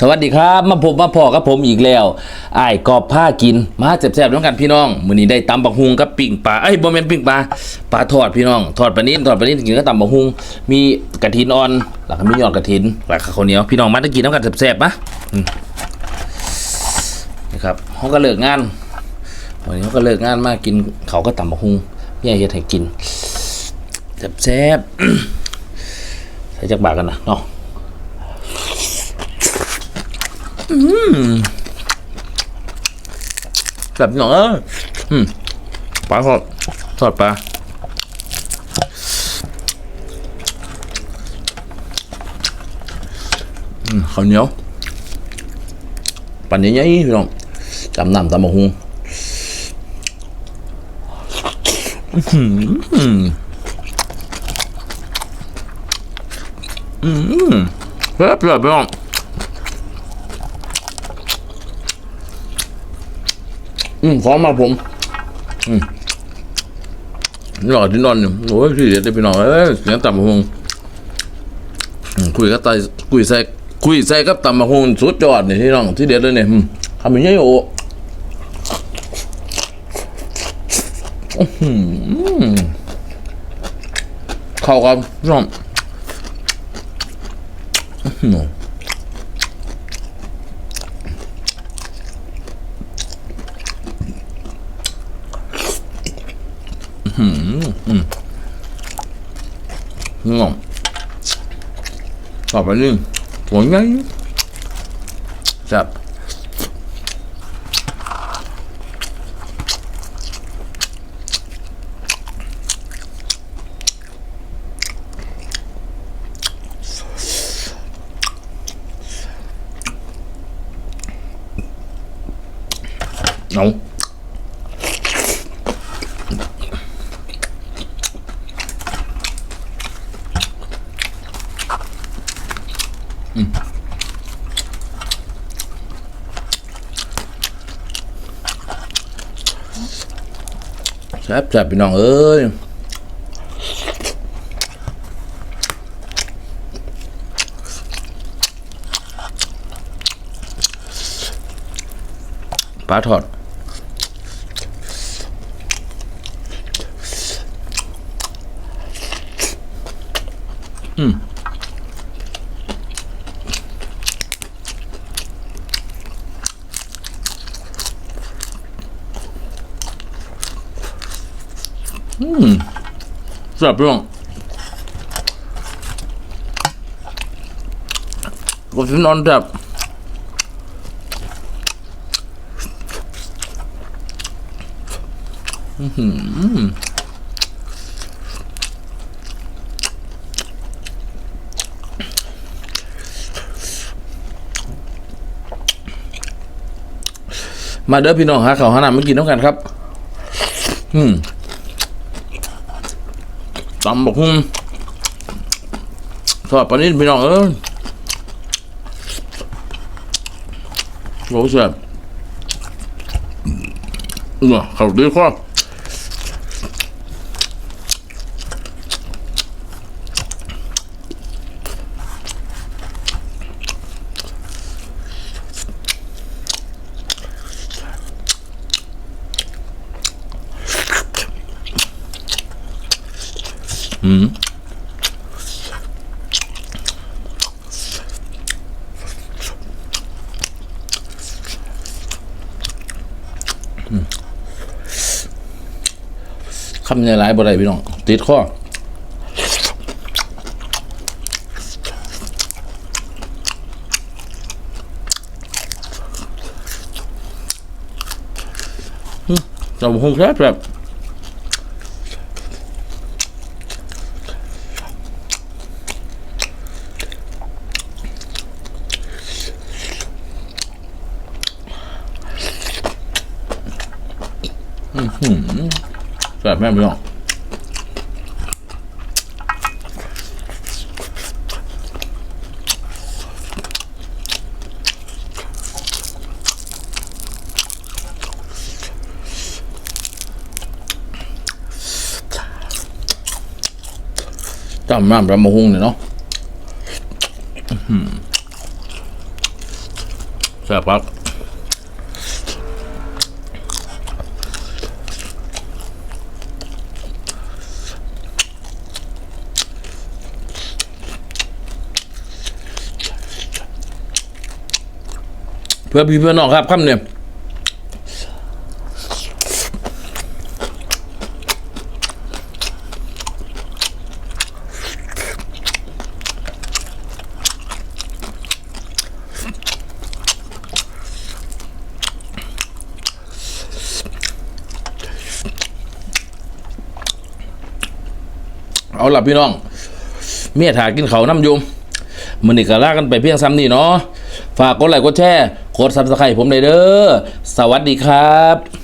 สวัสดีครับ มาพบมาพอกับผมอีกแล้วไอ้กอบผ้ากินมาแซ่บๆด้วยกันพี่น้องมื้อนี้ได้ตำบักฮุงกับปิ่งปลาเอ้ยบ่แม่นปิ่งปลาปลาทอดพี่น้องทอดปลานิ่นทอดปลานิ่นกินกับตำบักฮุงมีกระถินอ่อนแล้วก็มียอดกระถินแล้วก็ข้าวเหนียวพี่น้องมาตะกินน้ำกันแซ่บๆนะนะครับเฮาก็เลิกงานวันนี้เฮาก็เลิกงานมากินเขาก็ตำบักฮุงพี่ใหญ่เฮ็ดให้กินแซ่บๆใส่จักบาทกันนะเนาะ แบบหน่ออืมปลาทอดทอดปลาข้าวเหนียวปั่นใหญ่ๆพี่น้องจำนำตำมะฮุงอื้อหืออืมเพื่อเพื่อพี่น้อง อืมพร้อมาผม อืมนี่หล่อที่นอนอยู่โอ้ยพี่เดี๋ยวไปนอนเอ้ยเสียงต่ำมะฮงคุยกับไตคุยใส่คุยใส่กับต่ำมะฮงสุดยอดเนี่ยที่น้องที่เด็ดเลยเนี่ยทำอย่างนี้โอ้เข้ากันพี่น้อง อื้อหืองงต่อไปนี่หัวไงจับเอา แซ่บแซ่บพี่น้องเอ้ยปลาทอดอืม แซ่บพี่น้องก็สินอนแซ่บอื้อหือมาเด้อพี่น้องหาข้าหาน้ำมากินน้ำกันครับ อืม ตำบักหุ่งทอดปลานิ่พี่น้องเอ้ยโอ้แซ่บอือเขาดีครับ อืมคำในหลายบ่ได้พี่น้อง ติดข้อเราคงแซ่บแบบ แบบแม่พี่น้องจำน้ำรำมะฮุงเนี่ยเนาะแซ่บครับ พื่อพี่เพื่อนน้องครับคำเนี่ยเอาล่ะพี่น้อง เมียถากินเขาน้ำยุม มันนี่ก็ลากันไปเพียงซ้ำนี่เนาะฝากกดไลค์กดแชร์กดซับสไครต์ผมเลยเด้อสวัสดีครับ